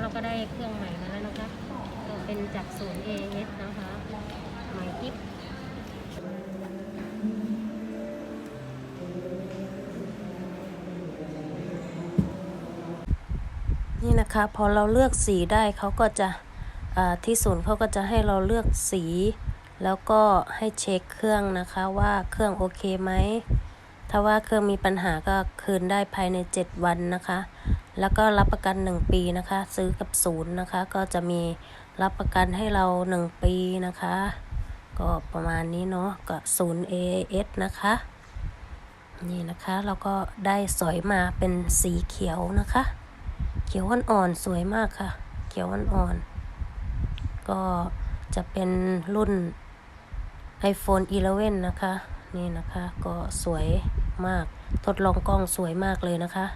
เราก็ได้เครื่องใหม่มาแล้วนะคะเป็นจากศูนย์ AS นะคะใหม่กิ๊บนี่นะคะพอเราเลือกสีได้เขาก็จะที่ศูนย์เขาก็จะให้เราเลือกสี แล้วก็ให้เช็คเครื่องนะคะว่าเครื่องโอเคไหมถ้าว่าเครื่องมีปัญหาก็คืนได้ภายใน 7 วันนะคะ แล้วก็รับประกัน 1 ปีนะคะ ซื้อกับศูนย์นะคะ ก็จะมีรับประกันให้เรา 1 ปีนะคะ ก็ประมาณนี้เนาะก็ศูนย์ AS นะคะ นี่นะคะเราก็ได้สอยมาเป็นสีเขียวนะคะ เขียวอ่อนๆสวยมากค่ะ เขียวอ่อนๆก็จะเป็นรุ่น iPhone 11 นะคะ นี่นะคะก็สวยมากทดลองกล้องสวยมากเลยนะคะ